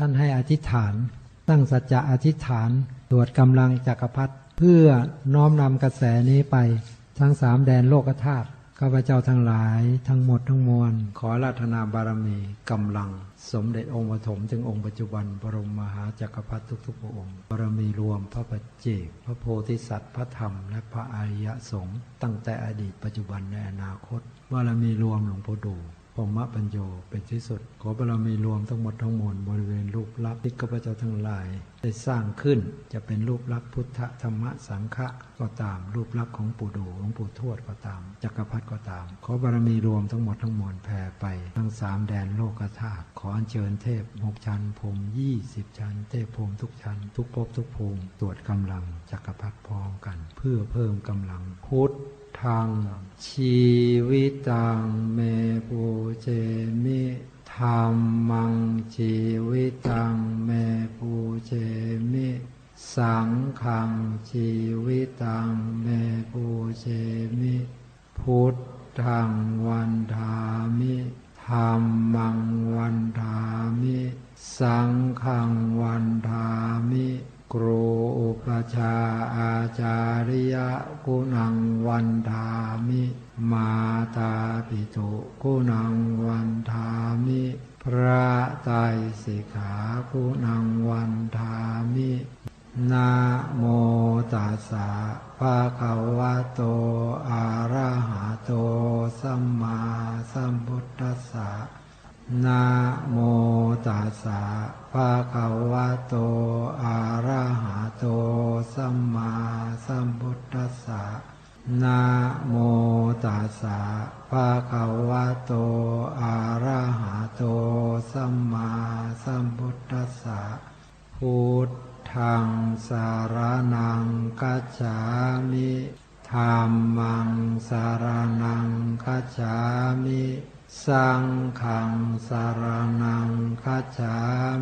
ท่านให้อธิษฐาน ตั้งสัจจะอธิษฐานตรวจกำลังจักรพรรดิเพื่อน้อมนำกระแสนี้ไปทั้งสามแดนโลกธาตุข้าพเจ้าทั้งหลายทั้งหมดทั้งมวล ขอราธนาบารมีกำลัง สมเด็จองค์ปฐมถึงองค์ปัจจุบัน บรมมหาจักรพรรดิทุกๆพระองค์บารมีรวมพระปัจเจกพระโพธิสัตว์ พระธรรม และพระอริยสงฆ์ตั้งแต่อดีตปัจจุบันในอนาคตบารมีรวมหลวงพ่อดู รหมปัญโยเป็นที่สุด ขอบารมีรวมทั้งหมดทั้งมวลบริเวณรูปลักษณ์ที่ข้าพเจ้าทั้งหลาย ได้สร้างขึ้นจะเป็นรูปลักษณ์พุทธธรรมสังฆะก็ตามรูปลักษณ์ของปู่ดูหลวงปู่ทวดก็ตาม จักรพรรดิก็ตาม ขอบารมีรวมทั้งหมดทั้งมวลแผ่ไป ทั้งสามแดนโลกธาตุขออัญเชิญเทพหกชั้นพรมยี่สิบชั้น เทพพรมทุกชั้น ทุกภพทุกภูมิตรวจกำลังจักรพรรดิพร้อมกัน เพื่อเพิ่มกำลังพุทธ ทางชีวิตังเมปูเจมิธรรมังชีวิตังเมปูเจมิ สังขังชีวิตังเมปูเจมิ พุทธังวันทามิธรรมังวันทามิ สังขังวันทามิ ครูอุปชาอาจาริยะกุณังวันทามิ มาตาปิตุกุณังวันทามิ พระไตรสิกขากุณังวันทามินะโมตัสสะภะคะวะโต อะระหะโต สัมมาสัมพุทธัสสะ นะโมตัสสะภะคะวะโต อะระหะโต สัมมาสัมพุทธัสสะนะโมตัสสะภะคะวะโต อะระหะโต สัมมาสัมพุทธัสสะพุทธังสารนังกัจฉามิธรรมังสารนังกัจฉามิ สังฆังสารนังคัจฉา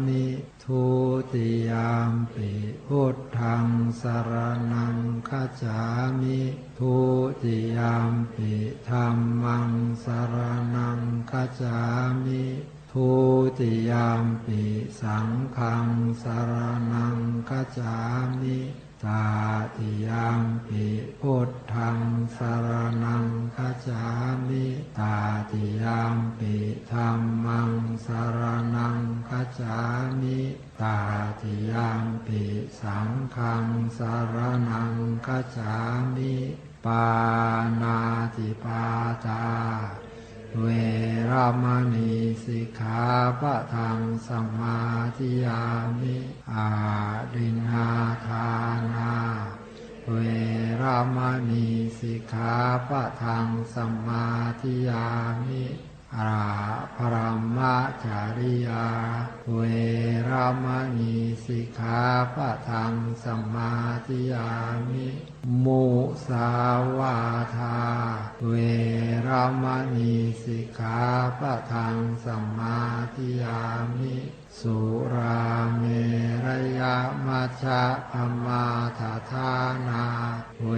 มิทุติยามปิพุทธังสารนังคัจฉามิทุติยามปิธรรมังสารนังคัจฉามิทุติยามปิสังฆังสารนังคัจฉามิาติยามปิพุทธังสารนังคัจามิตาติยามปิธรรมังสารนังคัจามิตาติยามปิสังฆังสารนังคัจามิปานาติปาตา เวรามณีสิกขาปะทังสมมาธิยามิอาดินนาทานาเวรามณีสิกขาปะทังสมมาธิยามิ อาพรามจาริยา เวรามณีสิกขาปะทังสมมาธิยามิมุสาวาทา เวรามณีสิกขาปะทังสมมาธิยามิ สุราเมรยามัชฌะปมาทาทานา เว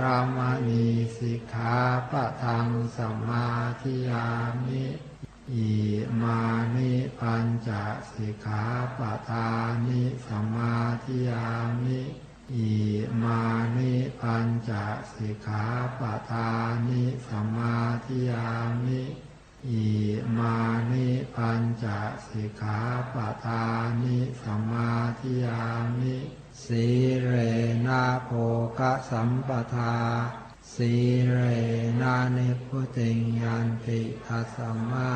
รามณีสิกขาปะทังสมมาธิยามิอิมานิปัญจสิกขาปะทานิสมมาธิยามิอิมานิปัญจสิกขาปะทานิสมมาธิยามิ อิมานิปัญจสิกขาปทานิสมมาธิยามิสีเรนะโภกสัมปทาสีเรนะนิพุติงยันติทัสมมา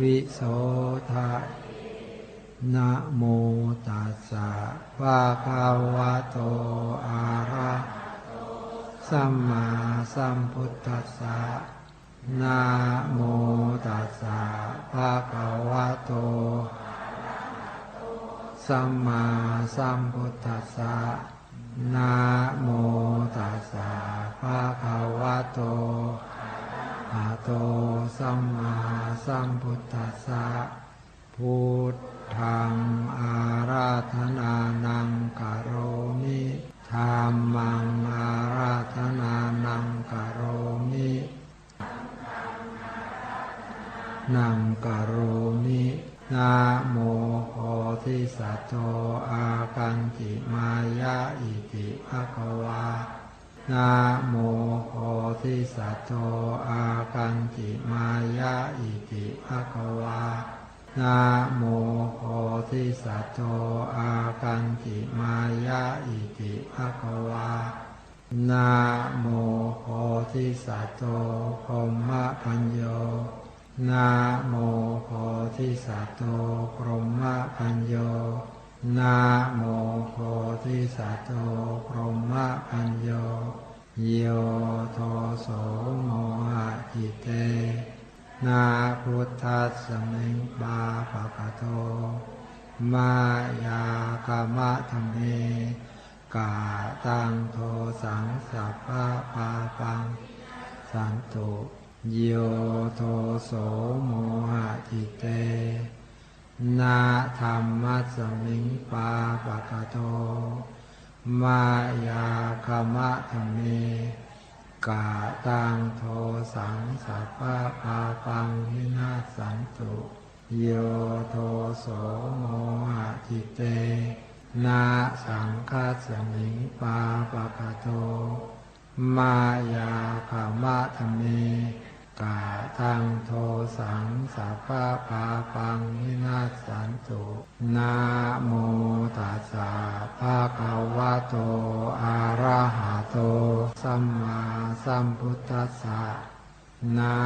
วิโสทะนะโมตัสสะภะคะวะโตอะระสัมมาสัมพุทธัสสะนะะคะวะโต สัมมาสัมพุทธัสสะ นะโมตัสสะภะคะวะโตอะโต สัมมาสัมพุทธัสสะ พุทธังอาราธนานังกโรมิธรรมังอาราธ นังกโรมินะโมโพธิสัตโตอากันติมายะอิติภะคะวานะโมโพธิสัตโตอากันติมายะอิติภะคะวานะโมโพธิสัตโตอากันติมายะอิติภะคะวานะโมโพธิสัตโตพรหมพัญโย นะโมโพธิสัตว์โตพรหมพัญโยนะโมโพธิสัตว์โตพรหมพัญโยโยโทโสโมหะจิเต นาพุทธัสสมิงบาปะกะโต มายากามะธรรมเมกาตังโทสังสัพพะปาปัง สันตุ โยโทโสโมหะจิเต นาธรรมัสมิงปาปะกะโตมายาคามะธรรมเกาตังโทสังสัพพะปาปังวินาสันตุโยโทโสโมหะจิเต นาสังคัสสมิงปาปะกะโตมายาคามะธรรมเกาตังโทสังสัพพะปาปังวินาสันตุนะโมตัสสะภะคะวะโตอะระหะโตสัมมาสัมพุทธัสสะนะ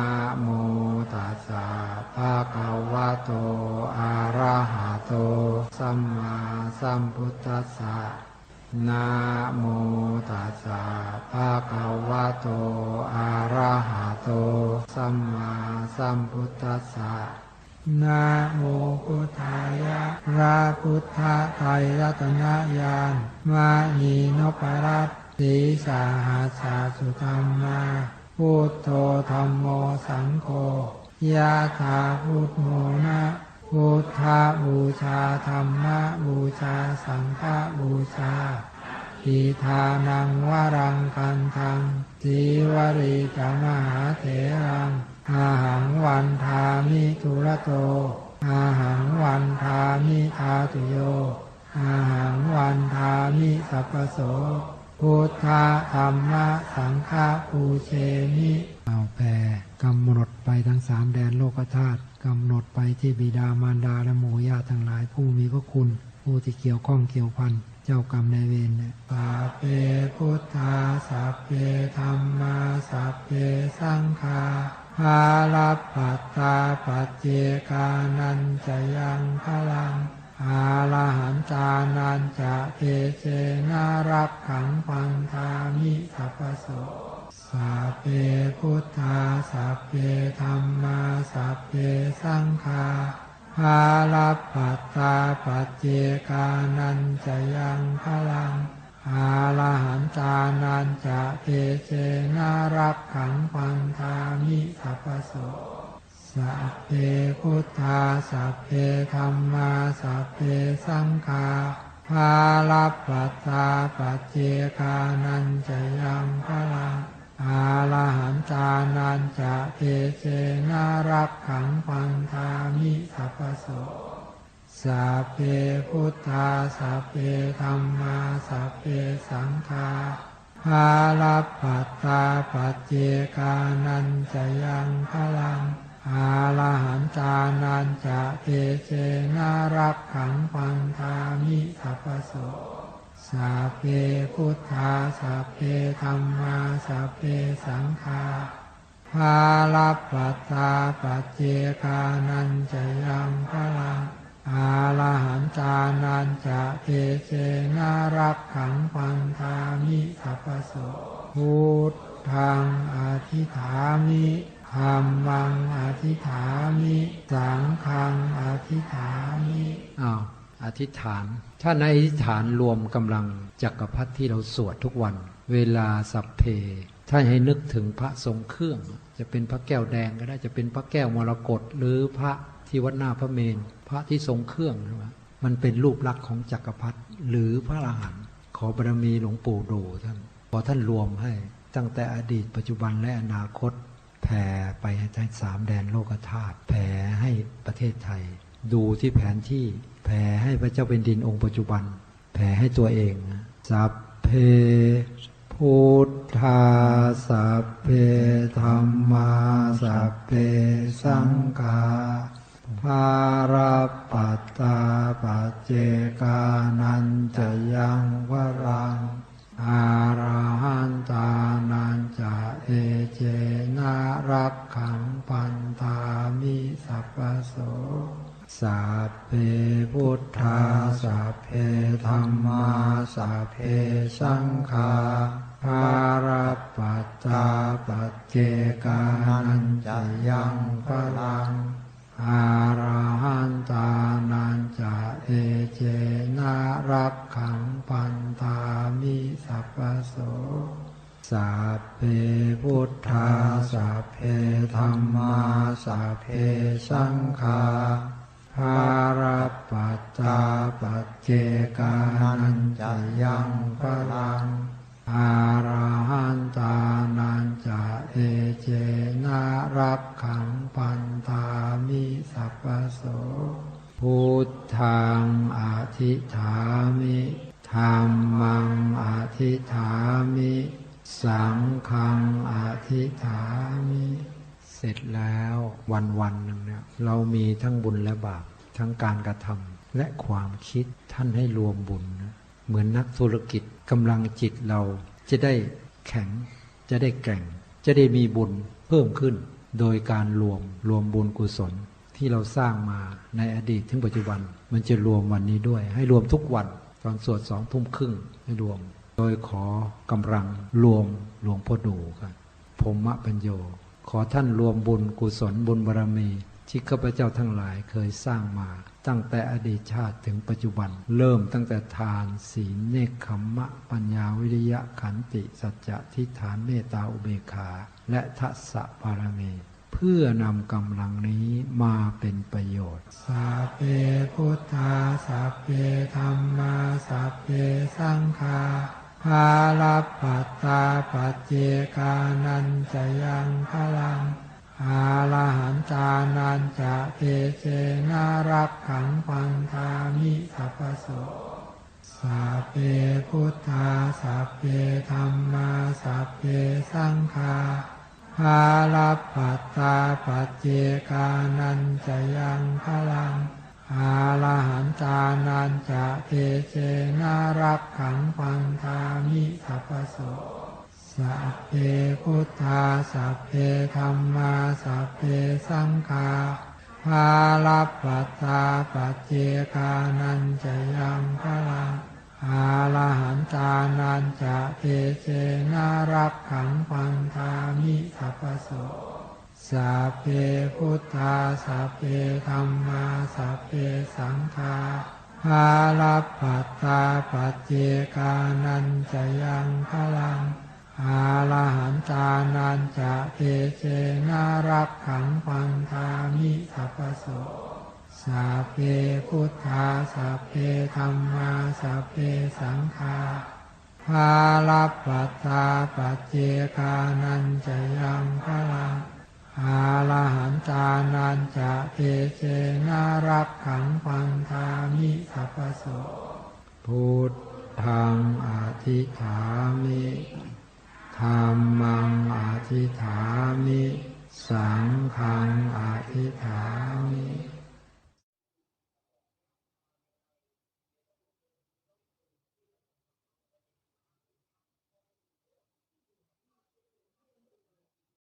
โมตัสสะภะคะวะโตอะระหะโตสัมมาสัมพุทธัสสะ นะโมตัสสะภะคะวะโต อะระหะโต สัมมาสัมพุทธัสสะนะโมพุทธายะพระพุทธไตรรัตนญาณมานีนพรัตน์สีสาหาสาสุธรรมาพุทโธธรรมโมสังโฆยะถาพุทโมนะ พุทธบูชาธรรมบูชาสังฆบูชาอิทานังวรังกันทังสีวริกมหาเถรังอาหังวันทามิทุระโตอาหังวันทามิทาตุโยอาหังวันทามิสัพพโส พุทธธรรมะสังฆาปูเชมิเอาแผ่กำหนดไปทั้งสามแดนโลกธาตุกำหนดไปที่บิดามารดาและหมู่ญาติทั้งหลายผู้มีพระคุณ ผู้ที่เกี่ยวข้องเกี่ยวพันเจ้ากรรมนายเวรเนี่ยปาเปพุทธาสัพเพธรรมาสัพเพสังฆาภาลปปัตตาปัจเจกานันจะยังพลัง อาลาหันจานันจะเทเจนารับขังพังทามิสัพพโสสัพเพพุทธาสัพเพธรรมาสัพเพสังฆาภาลัปปัตตาปัจเจกานันจะยังพลังอาลาหันจานันจะเทเจนารับขังพังทามิสัพพโส สัพเพพุทธาสัพเพธรรมาสัพเพสังฆาภาลัปปัตตาปัจเจกานันจะยังพลังอาลหันจานันจะเทเจนารับขังพังทามิสัพพโสสัพเพพุทธาสัพเพธรรมาสัพเพสังฆาภาลัปปัตตาปัจเจกานันจะยังพลัง อาลาหันจานันจะเทเจนารับขังพังทามิสัพพโสสัพเพพุทธาสัพเพธรรมาสัพเพสังฆาภาลัปปัตตาปัจเจกานันจะยังพลังอาลาหันจานันจะเทเจนารับขังพังทามิสัพพโสพุทธังอธิฐามิ ธรรมังอธิษฐามิสังฆังอธิษฐามิอ้าวอธิษฐาน ถ้าในอธิษฐานรวมกำลังจักรพรรดิที่เราสวดทุกวัน เวลาสัพเพถ้าให้นึกถึงพระทรงเครื่อง จะเป็นพระแก้วแดงก็ได้จะเป็นพระแก้วมรกตหรือพระที่วัดหน้าพระเมรุพระที่ทรงเครื่องนะมันเป็นรูปลักษณ์ของจักรพรรดิหรือพระอรหันต์ขอบารมีหลวงปู่ดูท่านพอท่านรวมให้ตั้งแต่อดีตปัจจุบันและอนาคต แผ่ไปให้ทั้งสามแดนโลกธาตุแผ่ให้ประเทศไทย ดูที่แผนที่แผ่ให้พระเจ้าเป็นดินองค์ปัจจุบัน แผ่ให้ตัวเองสัพเพพุทธาสัพเพธรรมาสัพเพสังฆาภารปัตตาปัจเจกานันจะยังวรัง อาราหันตานันจะเอเจนารักขังปันธามิสัพโสสัพเพพุทธาสัพเพธรรมาสัพเพสังฆาภารปัตตาปัจเจกานันจะยังพลัง สัพเพพุทธาสัพเพธรรมาสัพเพสังฆาภารปัตตาปัจเจกานันจะยังพลังอาราหันตานันจะเอเจนารักขังปันธามิสัพพโสพุทธังอธิฐามิธรรมังอธิฐามิ สังฆังอธิฐามิเสร็จแล้ววันวันหนึ่งเนี่ยเรามีทั้งบุญและบาปทั้งการกระทำและความคิดท่านให้รวมบุญนะเหมือนนักธุรกิจกำลังจิตเราจะได้แข็ง จะได้แกร่ง จะได้มีบุญเพิ่มขึ้น โดยการรวมรวมบุญกุศลที่เราสร้างมาในอดีตถึงปัจจุบัน มันจะรวมวันนี้ด้วย ให้รวมทุกวันตอนสวดสองทุ่มครึ่งให้รวม โดยขอกำลังรวมหลวงพ่อดูครับพรหมปัญโย ขอท่านรวมบุญกุศลบุญบารมี ที่ข้าพเจ้าทั้งหลายเคยสร้างมา ตั้งแต่อดีตชาติถึงปัจจุบัน เริ่มตั้งแต่ทาน ศีลเนคขมมะ ปัญญาวิริยะขันติ สัจจะทิฏฐานเมตตาอุเบกขา และทัสสะบารมีเพื่อนำกำลังนี้มาเป็นประโยชน์ สัพเพพุทธา สัพเพธรรมา สัพเพสังฆา ภาลปัตตาปัจเจกานันจะยังพลังอาลหันตานันจะเตเจนารับขังปันธามิสัพพโสสัพเพพุทธาสัพเพธรรมาสัพเพสังฆาภาลปัตตาปัจเจกานันจะยังพลัง อาลหันตานันจะเตเจนารับขังปันธามิสัพพโสสัพเพพุทธาสัพเพธรรมาสัพเพสังฆาภาลปัตตาปัจเจกานันจะยังพลังอาลหันตานันจะเตเจนารับขังปันธามิสัพพโส สัพเพพุทธาสัพเพธรรมาสัพเพสังฆาภาลปัตตาปัจเจกานันจะยังพลังอาลหันตานันจะเตเจนารับขังปันธามิสัพพโสสัพเพพุทธาสัพเพธรรมาสัพเพสังฆาภาลปัตตาปัจเจกานันจะยังพลัง อาลหันตานันจะเอเจนารักขังปันธามิสัพพโสพุทธังอธิฐามิธรรมังอธิฐามิ สังฆังอธิฐามิ